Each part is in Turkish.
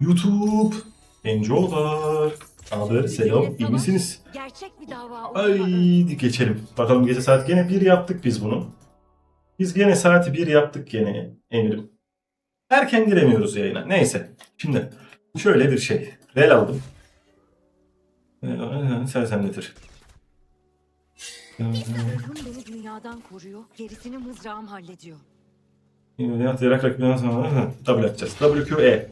YouTube. Enjoylar. Haber selam iyi misiniz? Gerçek bir dava Haydi geçelim. Bakalım gece saat gene bir yaptık biz bunu. Biz gene saati bir yaptık gene Emir'im. Erken giremiyoruz yayına. Neyse. Şimdi şöyle bir şey. Rel aldım. Ee, Sersemletir. Ruhum beni dünyadan koruyor, gerisini mızrağım hallediyor. Yatırarak rakibden sonra W atacağız. WQE.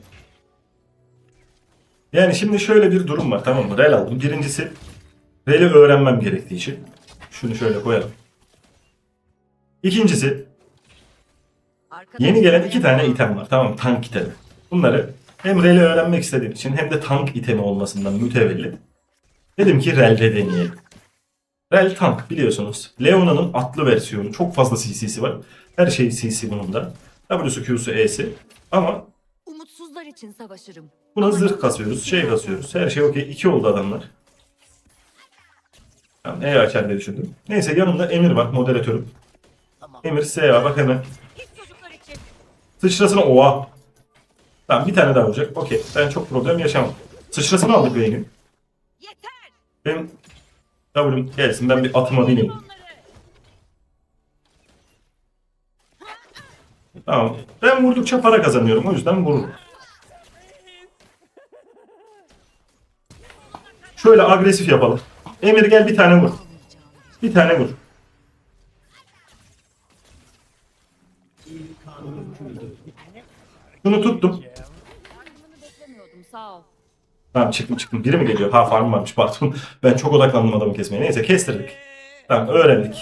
Yani şimdi şöyle bir durum var tamam mı? Rel aldım. Birincisi Rel'i öğrenmem gerektiği için. Şunu şöyle koyalım. İkincisi Yeni gelen iki tane item var. Tamam mı? tank itemi. Bunları hem Rel'i öğrenmek istediğim için hem de tank itemi olmasından mütevellit. Dedim ki Rel'de deneyelim. Rel tank biliyorsunuz. Leona'nın atlı versiyonu. Çok fazla CC'si var. Her şey CC bunun da. W'su Q'su E'si. Ama Umutsuzlar için savaşırım. Buna zırh kasıyoruz. Şey kasıyoruz. Her şey okey. İki oldu adamlar. Tamam, E açar diye düşündüm. Neyse yanımda Emir var. Moderatörüm. Emir S.A. bak hemen. Sıçrasını oha. Tamam bir tane daha olacak. Okey. Ben çok problem yaşamam. Sıçrasını aldık Vayne'in. Yeter! Benim W'm gelsin ben bir atıma bineyim. Tamam. Ben vurdukça para kazanıyorum. O yüzden vururum. Şöyle agresif yapalım. Emir gel bir tane vur. Bir tane vur. Şunu tuttum. Sağ. Tamam çıktım çıktım. Biri mi geliyor? Ha farm varmış pardon. Ben çok odaklandım adamı kesmeye. Neyse kestirdik. Tamam öğrendik.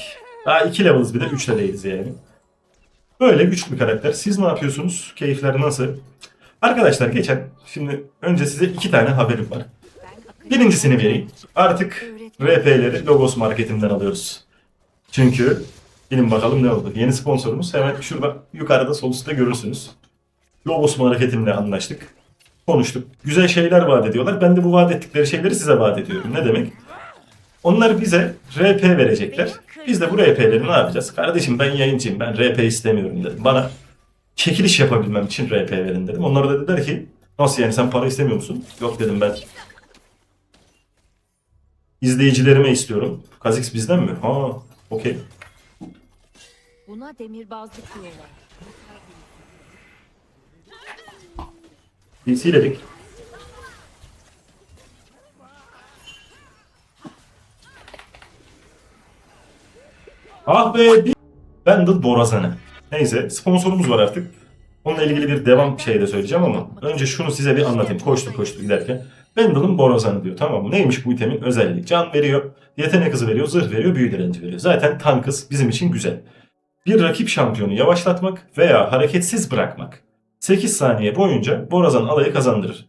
Daha 2 level'ız bir de 3 de değiliz yani. Böyle güçlü bir karakter. Siz ne yapıyorsunuz? Keyifler nasıl? Arkadaşlar geçen şimdi önce size iki tane haberim var. Birincisini vereyim. Artık RP'leri Logos marketimden alıyoruz. Çünkü bilin bakalım ne oldu. Yeni sponsorumuz hemen şurada yukarıda sol üstte görürsünüz. Logos marketimle anlaştık. Konuştuk. Güzel şeyler vaat ediyorlar. Ben de bu vaat ettikleri şeyleri size vaat ediyorum. Ne demek? Onlar bize RP verecekler. Biz de bu RP'leri ne yapacağız? Kardeşim ben yayıncıyım. Ben RP istemiyorum dedim. Bana çekiliş yapabilmem için RP verin dedim. Onlar da dediler ki nasıl yani sen para istemiyor musun? Yok dedim ben izleyicilerime istiyorum. Kazix bizden mi? Ha, okey. Buna demirbazlık diyorlar. DC'ledik. Ah be bir Bandit Borazan'ı. Neyse sponsorumuz var artık. Onunla ilgili bir devam şey de söyleyeceğim ama önce şunu size bir anlatayım. Koştu koştu giderken. Bandit'ın Borazan'ı diyor tamam mı? Neymiş bu itemin özelliği? Can veriyor, yetenek hızı veriyor, zırh veriyor, büyü direnci veriyor. Zaten tank hız bizim için güzel. Bir rakip şampiyonu yavaşlatmak veya hareketsiz bırakmak 8 saniye boyunca Borazan alayı kazandırır.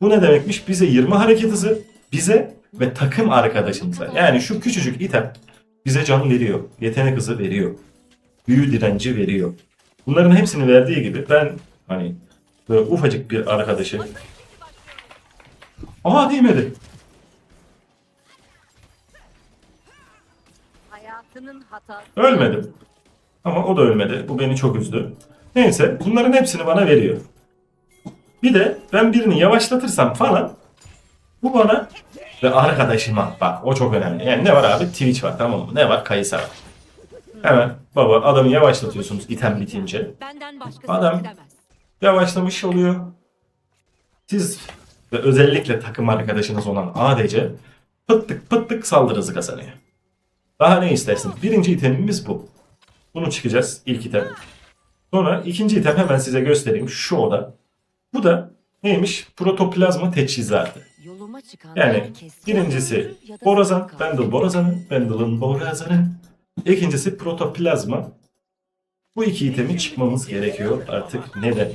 Bu ne demekmiş? Bize 20 hareket hızı, bize ve takım arkadaşımıza. Yani şu küçücük item bize can veriyor, yetenek hızı veriyor, büyü direnci veriyor. Bunların hepsini verdiği gibi ben hani böyle ufacık bir arkadaşı Aha değmedi. Hayatının hatası. Ölmedim. Ama o da ölmedi. Bu beni çok üzdü. Neyse bunların hepsini bana veriyor. Bir de ben birini yavaşlatırsam falan bu bana ve arkadaşıma bak o çok önemli. Yani ne var abi? Twitch var tamam mı? Ne var? Kayısa var. Hemen baba adamı yavaşlatıyorsunuz item bitince. Adam-. Yavaşlamış oluyor. Siz ve özellikle takım arkadaşınız olan ADC pıttık pıttık saldırı hızı kazanıyor. Daha ne istersin? Birinci itemimiz bu. Bunu çıkacağız ilk item. Sonra ikinci item hemen size göstereyim şu oda. Bu da neymiş? Protoplazma teçhizatı. Yani birincisi Borazan. Bandle Borazan'ı, Bandle'ın Borazan'ı. İkincisi Protoplazma. Bu iki itemi çıkmamız gerekiyor artık. Neden?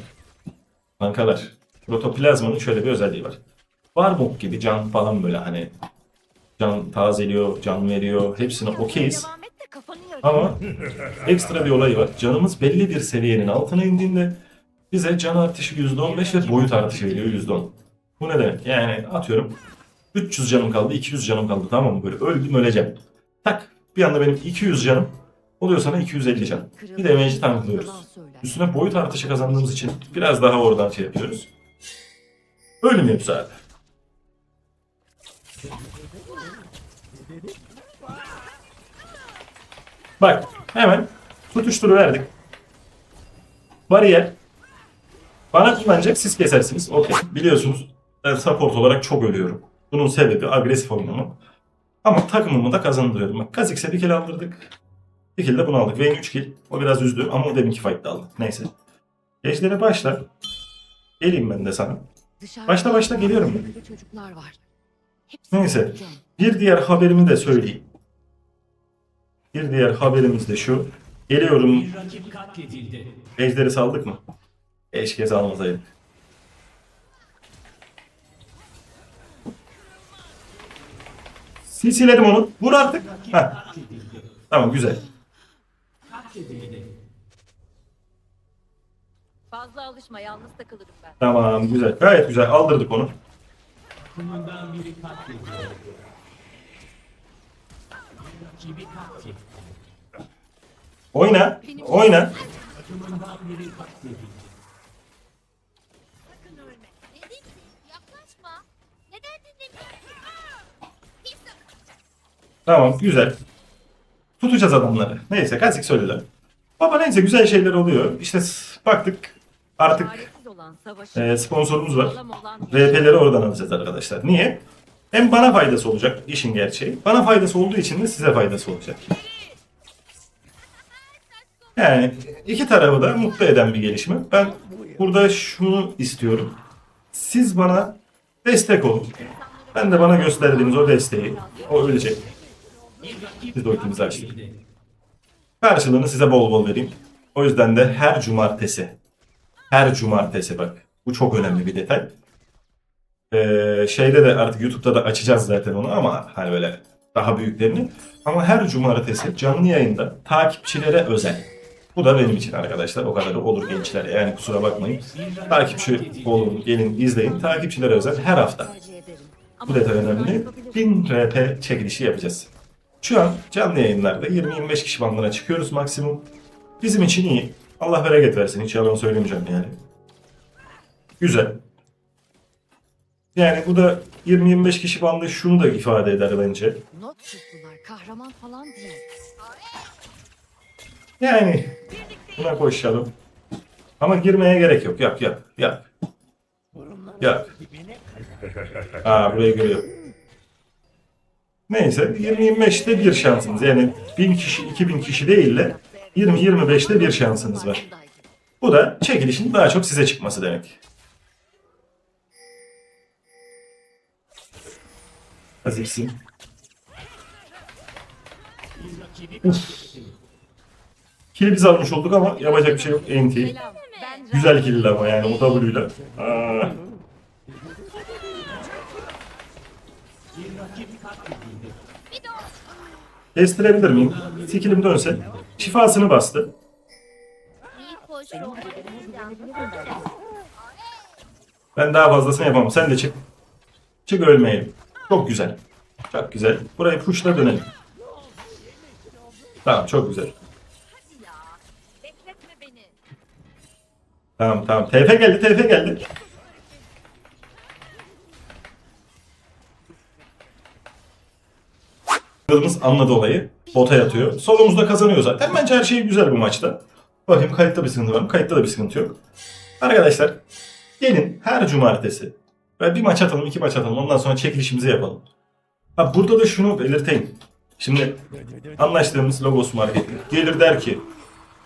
Kankalar, Protoplazmanın şöyle bir özelliği var. Warmok gibi can falan böyle hani can tazeliyor, can veriyor. Hepsine okeyiz. Ama ekstra bir olay var. Canımız belli bir seviyenin altına indiğinde bize can artışı %15 ve boyut artışı veriyor %10. Bu ne demek? Yani atıyorum 300 canım kaldı, 200 canım kaldı tamam mı? Böyle öldüm öleceğim. Tak bir anda benim 200 canım oluyor sana 250 can. Bir de. Yalan söyler. Üstüne boyut artışı kazandığımız için biraz daha oradan şey yapıyoruz. Ölmüyor zaten. Bak hemen tutuşturuverdik. Bariyer. Bana kullanacak siz kesersiniz. Okey. Biliyorsunuz ben support olarak çok ölüyorum. Bunun sebebi agresif oynamam. Ama takımımı da kazandırıyorum. Bak Kha'Zix'e bir kill aldırdık. Bir kill de bunu aldık. Vayne 3 kill. O biraz üzdü ama o deminki fight'ta aldı. Neyse. Ejder'e başla. Geleyim ben de sana. Dışarıda Başla, başla, geliyorum çocuklar var. Hepsi Neyse. Bir diğer haberimi de söyleyeyim. Bir diğer haberimiz de şu. Geliyorum. Ejder'i saldık mı? Eşke salmasaydık. Silsiledim onu. Vur artık. Heh. Tamam güzel. Fazla alışma yalnız takılırım ben. Tamam güzel. Gayet güzel. Aldırdık onu. Takımından biri katledildi. Rakibi katledildi. Oyna. Oyna. Takımından biri katledildi. Sakın ölme. Ne dedin? Yaklaşma. Neden dinlemiyorsun? Pis Tamam güzel. Tutacağız adamları. Neyse kazik söylediler. Baba neyse güzel şeyler oluyor. İşte s- baktık artık e, sponsorumuz var. RP'leri oradan alacağız arkadaşlar. Niye? Hem bana faydası olacak işin gerçeği. Bana faydası olduğu için de size faydası olacak. Yani iki tarafı da mutlu eden bir gelişme. Ben burada şunu istiyorum. Siz bana destek olun. Ben de bana gösterdiğiniz o desteği, o ölecek. Biz de ultimizi açtık. Karşılığını size bol bol vereyim. O yüzden de her cumartesi, her cumartesi bak bu çok önemli bir detay. Ee, şeyde de artık YouTube'da da açacağız zaten onu ama hani böyle daha büyüklerini. Ama her cumartesi canlı yayında takipçilere özel. Bu da benim için arkadaşlar. O kadar olur gençler. Yani kusura bakmayın. Takipçi olun, gelin izleyin. Takipçilere özel her hafta. Bu detay önemli. yapabilirim. 1000 RP çekilişi yapacağız. Şu an canlı yayınlarda 20-25 kişi bandına çıkıyoruz maksimum. Bizim için iyi. Allah bereket versin. Hiç yalan söylemeyeceğim yani. Güzel. Yani bu da 20-25 kişi bandı şunu da ifade eder bence. Not tuttular. Kahraman falan değil. Yani buna koşalım. Ama girmeye gerek yok. Yap yap yap. Yap. Aa burayı görüyor. Neyse 20-25'te bir şansınız. Yani 1000 kişi 2000 kişi değil de 20-25'te bir şansınız var. Bu da çekilişin daha çok size çıkması demek. Azizsin. Kill biz almış olduk ama yapacak bir şey yok. NT. Güzel kill ama yani o W'yla. Aa. Bir rakip katledildi. Kestirebilir miyim? Skillim dönse. Şifasını bastı. Ben daha fazlasını yapamam. Sen de çık. Çık ölmeyelim. Çok güzel. Çok güzel. Burayı pushla dönelim. Tamam çok güzel. Tamam tamam. TF geldi TF geldi. Yıldız anladı olayı. Bota yatıyor. Solumuzda kazanıyor zaten. Bence her şey güzel bu maçta. Bakayım kayıtta bir sıkıntı var mı? Kayıtta da bir sıkıntı yok. Arkadaşlar gelin her cumartesi ve bir maç atalım, iki maç atalım. Ondan sonra çekilişimizi yapalım. Ha burada da şunu belirteyim. Şimdi anlaştığımız Logos Marketing gelir der ki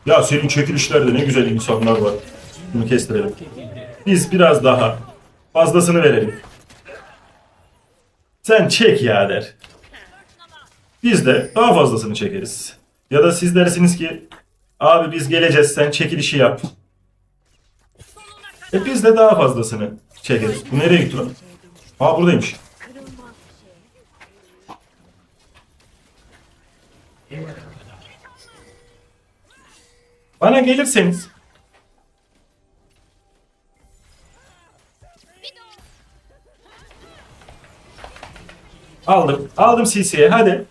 ya senin çekilişlerde ne güzel insanlar var. Bunu kestirelim. Biz biraz daha fazlasını verelim. Sen çek ya der. Biz de daha fazlasını çekeriz. Ya da siz dersiniz ki abi biz geleceğiz sen çekilişi yap. E biz de daha fazlasını çekeriz. Bu nereye gitti lan? Aa buradaymış. Bana gelirseniz Aldım. Aldım CC'ye hadi.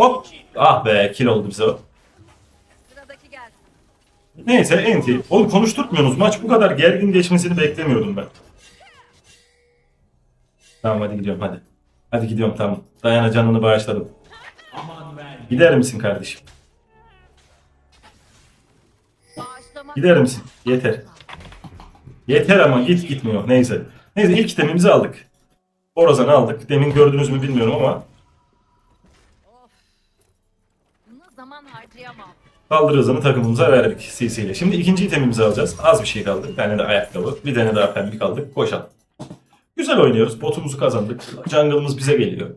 Hop. Ah be kill oldu bize o. Sıradaki gelsin. Neyse enti. Oğlum konuşturtmuyorsunuz. Maç bu kadar gergin geçmesini beklemiyordum ben. Tamam hadi gidiyorum hadi. Hadi gidiyorum tamam. Dayana canını bağışladım. Gider misin kardeşim? Bağışlamak Gider misin? Yeter. Yeter ama git gitmiyor. Neyse. Neyse ilk itemimizi aldık. Borazan'ı aldık. Demin gördünüz mü bilmiyorum ama buna zaman harcayamam. saldırı hızını takımımıza verdik CC ile. Şimdi ikinci itemimizi alacağız. Az bir şey kaldı. Bir tane de ayakkabı. Bir tane daha pembik aldık. Koşalım. Güzel oynuyoruz. Botumuzu kazandık. Jungle'ımız bize geliyor.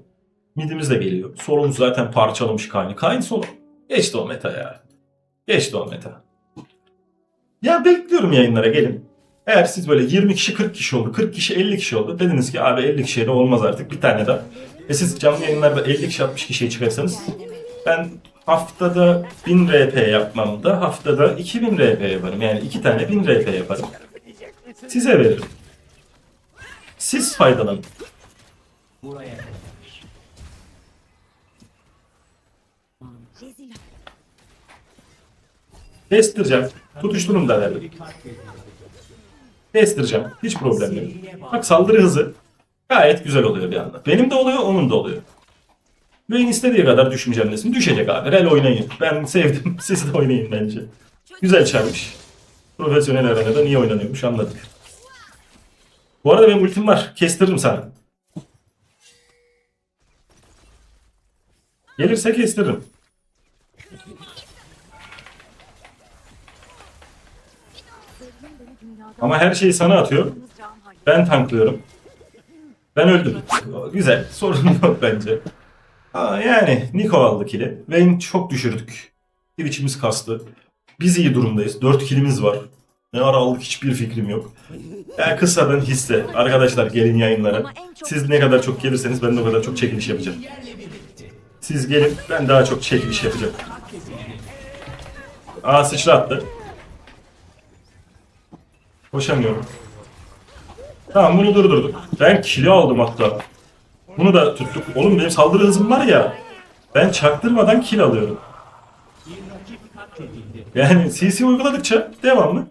Midimiz de geliyor. Solumuz zaten parçalamış Kayn'i. Kayn solo. Geçti o meta ya. Geçti o meta. Ya bekliyorum yayınlara gelin. Eğer siz böyle 20 kişi 40 kişi oldu, 40 kişi 50 kişi oldu. Dediniz ki abi 50 kişiye de olmaz artık bir tane daha. E siz canlı yayınlarda 50 kişi 60 kişiye çıkarsanız ben haftada 1000 RP yapmam da haftada 2000 RP yaparım. Yani iki tane 1000 RP yaparım. Size veririm. Siz faydalanın. Buraya. Kestireceğim. Tutuşturum da. Katledildi. Kestireceğim. Hiç problem yok. Bak saldırı hızı gayet güzel oluyor bir anda. Benim de oluyor, onun da oluyor. Vayne istediği kadar düşmeyeceğim desin. Düşecek abi. Rel oynayın. Ben sevdim. Siz de oynayın bence. Güzel çarmış. Profesyonel arenada niye oynanıyormuş anladık. Bu arada benim ultim var. Kestiririm sana. Gelirse kestiririm. Ama her şeyi sana atıyor. Ben tanklıyorum. Ben öldüm. Güzel. Sorun yok bence. Yani Niko aldı kili. Vayne çok düşürdük. Twitch'imiz kastı. Biz iyi durumdayız. 4 kilimiz var. Ne ara aldık hiçbir fikrim yok. Yani kısadan hisse. Arkadaşlar gelin yayınlara. Siz ne kadar çok gelirseniz ben de o kadar çok çekiliş yapacağım. Siz gelin ben daha çok çekiliş yapacağım. Aa sıçra attı. Koşamıyorum. Tamam bunu durdurduk. Ben kilo aldım hatta. Bunu da tuttuk. Oğlum benim saldırı hızım var ya. Ben çaktırmadan kill alıyorum. Yani CC uyguladıkça devamlı.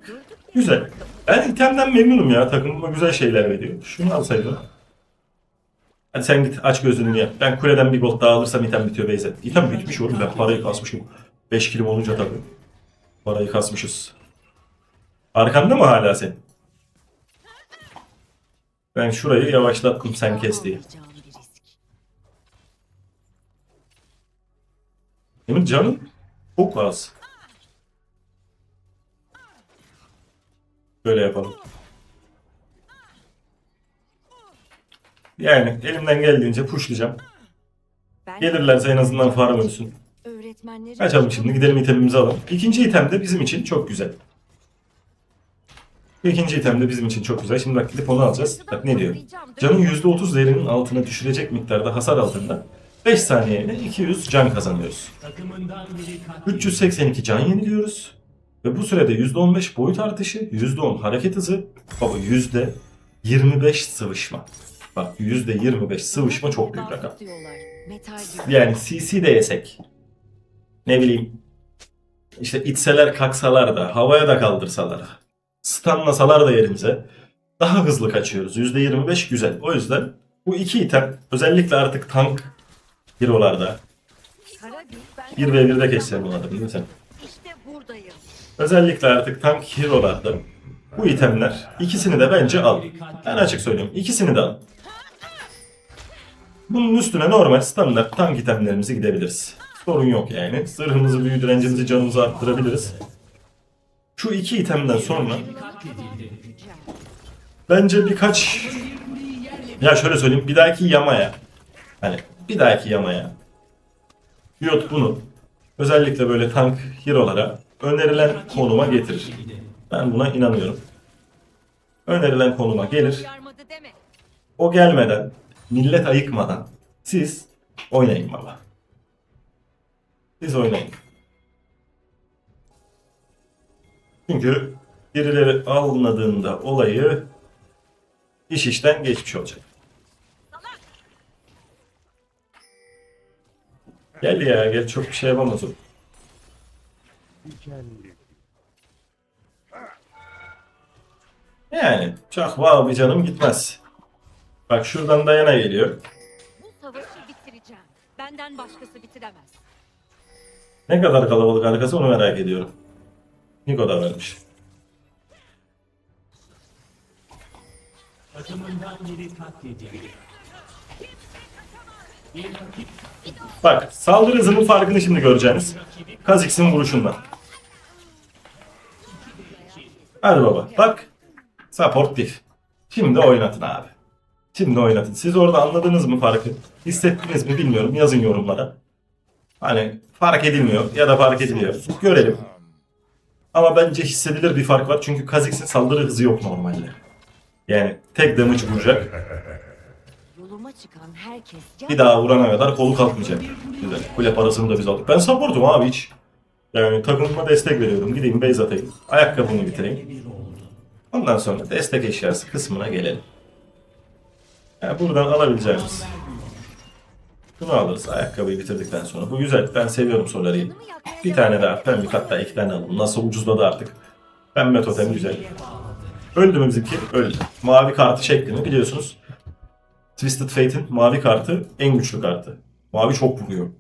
Güzel. Ben itemden memnunum ya. Takımıma güzel şeyler veriyor. Şunu alsaydım. Hadi sen git aç gözünü yap. Ben kuleden bir gold daha alırsam item bitiyor Beyze. İtem bitmiş oğlum ben parayı kasmışım. 5 kilim olunca tabii. Parayı kasmışız. Arkanda mı hala sen? Ben şurayı yavaşlattım sen kes diye. Benim canım çok az. Böyle yapalım. Yani elimden geldiğince pushlayacağım. Gelirlerse en azından farm ölsün. Kaçalım şimdi gidelim itemimizi alalım. İkinci item de bizim için çok güzel. İkinci item de bizim için çok güzel. Şimdi bak gidip onu alacağız. Bak ne diyor? Canın %30 değerinin altına düşürecek miktarda hasar altında 5 saniyede 200 can kazanıyoruz. Takımından biri katledildi. 382 can yeniliyoruz. Ve bu sürede %15 boyut artışı, %10 hareket hızı, baba %25 sıvışma. Bak %25 sıvışma çok büyük rakam. Yani CC de yesek. Ne bileyim. işte itseler kalksalar da, havaya da kaldırsalar. Stunlasalar da yerimize. Daha hızlı kaçıyoruz. %25 güzel. O yüzden bu iki item özellikle artık tank hero'larda Kara gül, ben 1 ve 1'de geçsem bunları değil mi sen? İşte buradayım. Özellikle artık tank hero'larda bu itemler ikisini de bence al. Ben açık söylüyorum. ikisini de al. Bunun üstüne normal standart tank itemlerimizi gidebiliriz. Sorun yok yani. Zırhımızı, büyü direncimizi, canımızı arttırabiliriz. Şu iki itemden sonra bence birkaç... Ya şöyle söyleyeyim. Bir dahaki yamaya. Hani bir dahaki yamaya. Biyot bunu özellikle böyle tank hero'lara önerilen konuma getirir. Ben buna inanıyorum. Önerilen konuma gelir. O gelmeden, millet ayıkmadan siz oynayın baba. Siz oynayın. Çünkü birileri almadığında olayı iş işten geçmiş olacak. Gel ya gel çok bir şey yapamaz o. Yani çok wow bir canım gitmez. Bak şuradan Dayana geliyor. Bu savaşı bitireceğim. Benden başkası bitiremez. Ne kadar kalabalık arkası onu merak ediyorum. Niko da vermiş. Takımından biri katledildi. Bak saldırı hızının farkını şimdi göreceğiniz. Kha'Zix'in vuruşundan. Hadi baba bak. Support diff. Şimdi oynatın abi. Şimdi oynatın. Siz orada anladınız mı farkı? Hissettiniz mi bilmiyorum. Yazın yorumlara. Hani fark edilmiyor ya da fark ediliyor. Görelim. Ama bence hissedilir bir fark var. Çünkü Kha'Zix'in saldırı hızı yok normalde. Yani tek damage vuracak. Bir daha vurana kadar kolu kalkmayacak. Güzel. Kule parasını da biz aldık. Ben supportum abi hiç. Yani takımıma destek veriyorum. Gideyim base atayım. Ayakkabımı bitireyim. bir. Ondan sonra destek eşyası kısmına gelelim. Yani buradan alabileceğimiz. Şunu alırız ayakkabıyı bitirdikten sonra. Bu güzel. Ben seviyorum Solari'yi. Bir tane daha pembe hatta iki tane alalım. Nasıl ucuzladı artık. Pembe totem güzel. Öldü mü bizimki? Öldü. Mavi kartı şeklini biliyorsunuz. Twisted Fate'in mavi kartı en güçlü kartı. Mavi çok vuruyor.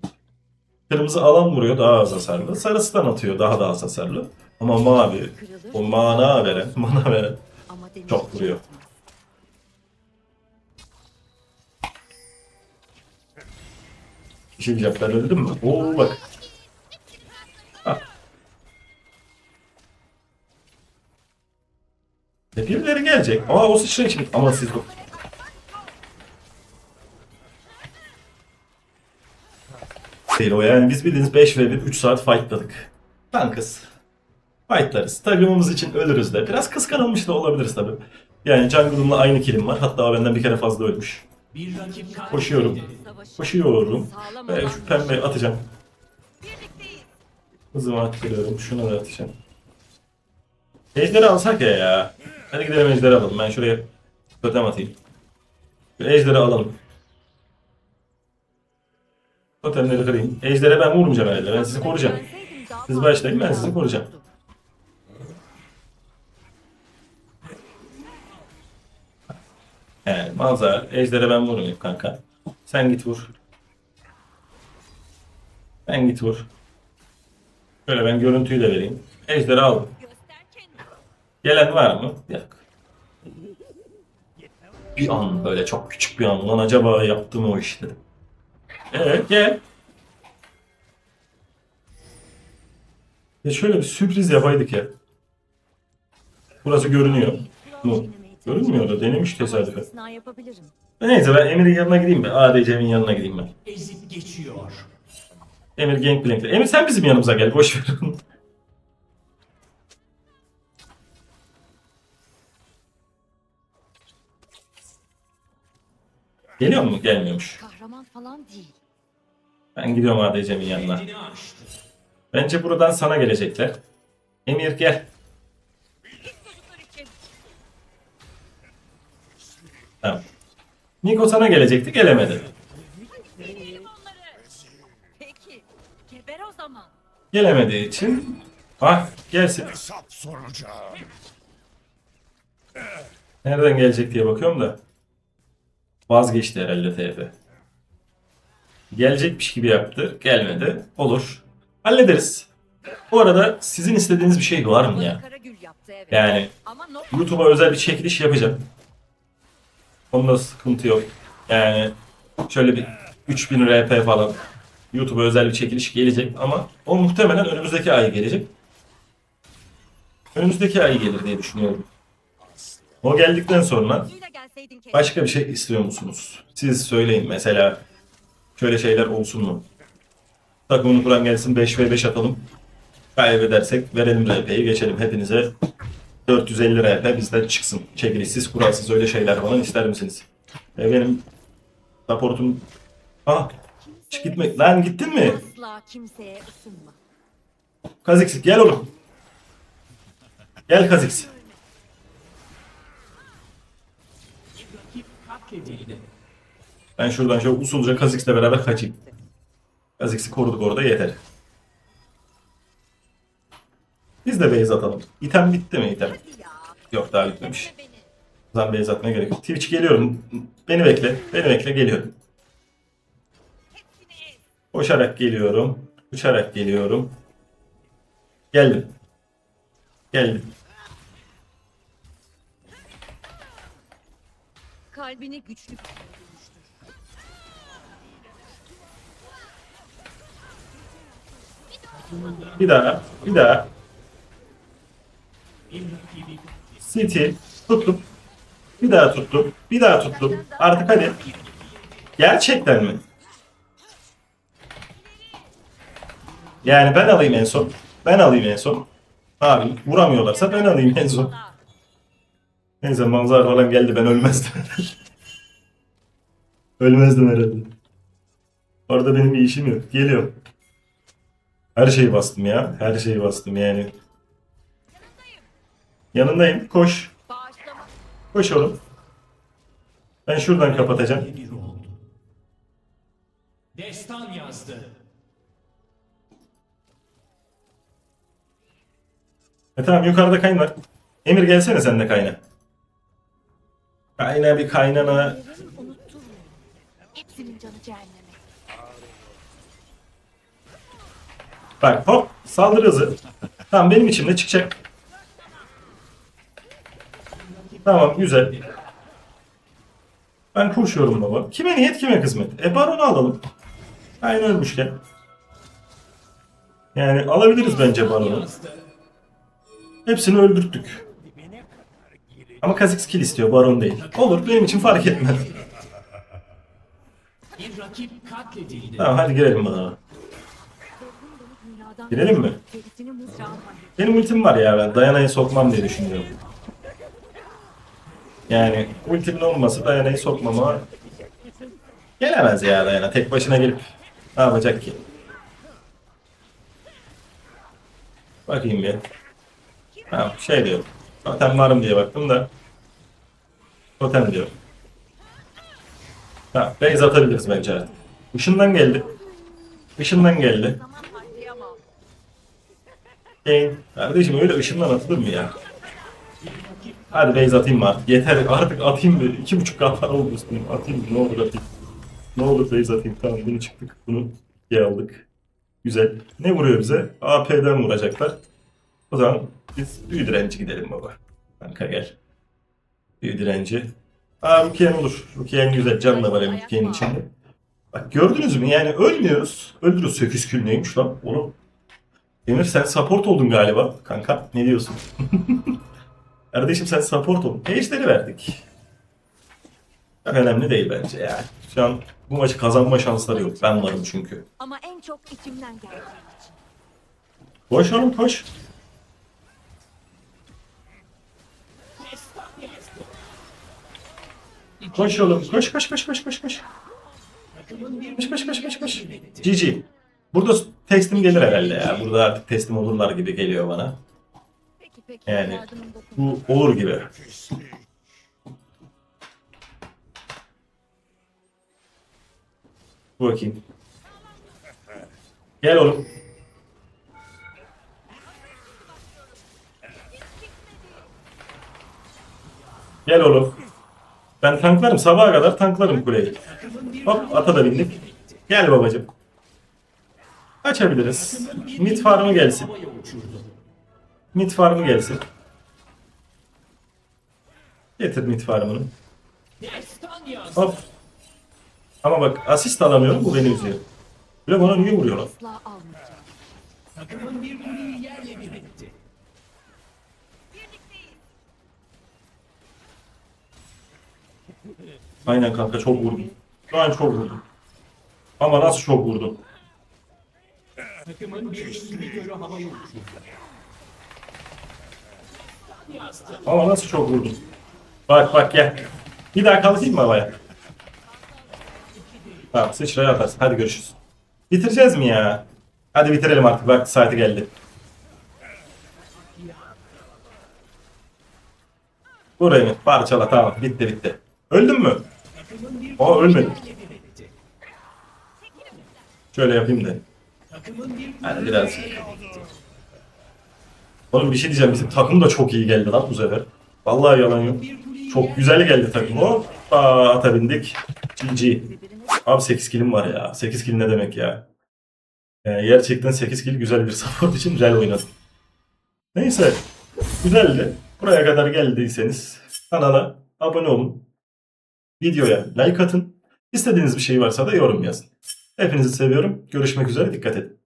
Kırmızı alan vuruyor daha az hasarlı. Sarısından atıyor daha da az hasarlı. Ama mavi o mana veren, mana veren Çok vuruyor. diyeceğim ben öldüm mü? Oo bak. Ha. Birileri gelecek. Aa o sıçrayı şimdi. Ama siz bu. Değil o yani biz bildiğiniz 5 ve 1 3 saat fightladık. Tankız. Fightlarız. Takımımız için ölürüz de. Biraz kıskanılmış da olabiliriz tabi. Yani jungle'ımla aynı kilim var. Hatta benden bir kere fazla ölmüş. Koşuyorum. Koşuyorum. Ve şu pembeyi atacağım. Hızımı arttırıyorum. Şunu da atacağım. Ejderi alsak ya ya. Hadi gidelim ejderi alalım. Ben şuraya totem atayım. Şu ejderi alalım. Totemleri kırayım. Ejdere ben vurmayacağım herhalde. Ben sizi koruyacağım. Siz başlayın, ben sizi koruyacağım. Yani manzara. Ejder'e ben vurmayayım kanka. Sen git vur. Ben git vur. Şöyle ben görüntüyü de vereyim. Ejder'i al. Gelen var mı? Yok. Bir an böyle çok küçük bir an. Lan acaba yaptım o iş dedim. Evet gel. Ya şöyle bir sürpriz yapaydık ya. Burası görünüyor. mu? Görünmüyor da denemiş tesadüfen. İstisna yapabilirim. Neyse ben Emir'in yanına gideyim mi? ADC'min yanına gideyim ben. Ezip geçiyor. Emir Gangplank'te. Emir sen bizim yanımıza gel. Boş ver. Geliyor mu? Gelmiyormuş. Kahraman falan değil. Ben gidiyorum ADC'min yanına. Bence buradan sana gelecekler. Emir gel. Tamam. Niko sana gelecekti gelemedi. Peki. Geber o zaman. Gelemediği için ah gelsin. Hesap soracağım. Nereden gelecek diye bakıyorum da. Vazgeçti herhalde TF. Gelecekmiş gibi yaptı. Gelmedi. Olur. Hallederiz. Bu arada sizin istediğiniz bir şey var mı ya? Yani YouTube'a özel bir çekiliş yapacağım. Onda sıkıntı yok. Yani şöyle bir 3000 RP falan YouTube'a özel bir çekiliş gelecek ama o muhtemelen önümüzdeki ay gelecek. Önümüzdeki ay gelir diye düşünüyorum. O geldikten sonra başka bir şey istiyor musunuz? Siz söyleyin mesela şöyle şeyler olsun mu? Takımını kuran gelsin 5 v 5 atalım. Kaybedersek verelim RP'yi geçelim hepinize. 450 RP bizden çıksın. Çekilişsiz, kuralsız öyle şeyler falan ister misiniz? E benim raportum... Ah! Çık gitmek. Lan gittin mi? Asla kimseye ısınma. Kazix gel oğlum. Gel. Rakip katledildi. Ben şuradan şöyle usulca Kazix'le beraber kaçayım. Kazix'i koruduk orada yeter. Biz de base atalım. İtem bitti mi item? Yok daha bitmemiş. O zaman beyaz atmaya gerek yok. Twitch geliyorum. Beni bekle. Beni bekle geliyorum. Koşarak geliyorum. Uçarak geliyorum. Geldim. Geldim. Kalbini güçlü bir daha. Bir daha. City. Tuttum. Bir daha tuttum. Bir daha tuttum. Artık hadi. Gerçekten mi? Yani ben alayım en son. Ben alayım en son. Abi vuramıyorlarsa ben alayım en son. Neyse manzara falan geldi ben ölmezdim. ölmezdim herhalde. Orada benim bir işim yok. Geliyorum. Her şeyi bastım ya. Her şeyi bastım yani. Yanındayım. Koş. Koş oğlum. Ben şuradan kapatacağım. Destan yazdı. E tamam yukarıda kayın var. Emir gelsene sen de kayna. Kayna bir kaynana. Hepsinin canı cehenneme. Bak hop saldırı hızı. Tamam benim içimde çıkacak. Tamam güzel. Ben koşuyorum baba. Kime niyet kime kısmet. E baronu alalım. Aynen ölmüşken. Yani alabiliriz bence baronu. Hepsini öldürttük. Ama Kha'Zix kill istiyor baron değil. Olur benim için fark etmez. Tamam hadi girelim bana. Girelim mi? Benim ultim var ya ben Dayana'yı sokmam diye düşünüyorum. Yani ultimin olması Dayana'yı sokmama gelemez ya Dayana. Tek başına gelip ne yapacak ki? Bakayım bir. Ha, şey diyor. Totem var mı diye baktım da. Totem diyor. Ha, base atabiliriz bence artık. Işından geldi. Işından geldi. Kane. Kardeşim öyle ışından atılır mı ya? Hadi base atayım mı artık? Yeter artık atayım bir. iki buçuk kafa oldu üstüne. Atayım ne olur atayım. Ne olur base atayım. Tamam bunu çıktık. Bunu iyi aldık. Güzel. Ne vuruyor bize? AP'den vuracaklar. O zaman biz büyü direnci gidelim baba. Kanka gel. Büyü direnci. Aa Rukiyen olur. Rukiyen güzel. Can da var hem Rukiyen'in içinde. Bak gördünüz mü? Yani ölmüyoruz. Öldürüyoruz. 8 kül neymiş lan? Oğlum Emir sen support oldun galiba kanka. Ne diyorsun? Kardeşim sen support oldun. Ejderi verdik. Çok önemli değil bence yani. Şu an bu maçı kazanma şansları yok. Ben varım çünkü. Ama en çok içimden geldiği için. Koş oğlum koş. Koş oğlum. Koş koş koş koş koş koş. Koş koş koş koş koş. GG. Burada teslim gelir herhalde ya. Burada artık teslim olurlar gibi geliyor bana. Peki peki. Yani bu olur gibi. Bu bakayım. Gel oğlum. Gel oğlum. Ben tanklarım. Sabaha kadar tanklarım kuleyi. Hop ata da bindik. Gel babacım. Açabiliriz. Mid farmı gelsin. Mid farmı gelsin. Getir mid farmını. Hop. Ama bak asist alamıyorum bu beni üzüyor. De bana niye vuruyorlar? Aynen kanka çok vurdum. Şu an çok vurdum. Ama nasıl çok vurdum? Takımın bir inhibitörü havaya. Yazdı. Ama nasıl çok vurdum? Bak bak gel. Bir daha kalkayım mı havaya? Tamam sıçraya atarsın. Hadi görüşürüz. Bitireceğiz mi ya? Hadi bitirelim artık. Bak saati geldi. Burayı mı? Parçala tamam. Bitti bitti. Öldün mü? Bir etti. Şöyle yapayım da. Hadi biraz. Oğlum bir şey diyeceğim. Bizim takım da çok iyi geldi lan bu sefer. Vallahi yalan yok. Çok güzel geldi takım o. Aa, ata bindik. GG. Abi 8 kilim var ya. 8 kill ne demek ya? Yani gerçekten 8 kill güzel bir support için rel oynadım. Neyse. Güzeldi. Buraya kadar geldiyseniz kanala abone olun. Videoya like atın. İstediğiniz bir şey varsa da yorum yazın. Hepinizi seviyorum. Görüşmek üzere. Dikkat edin.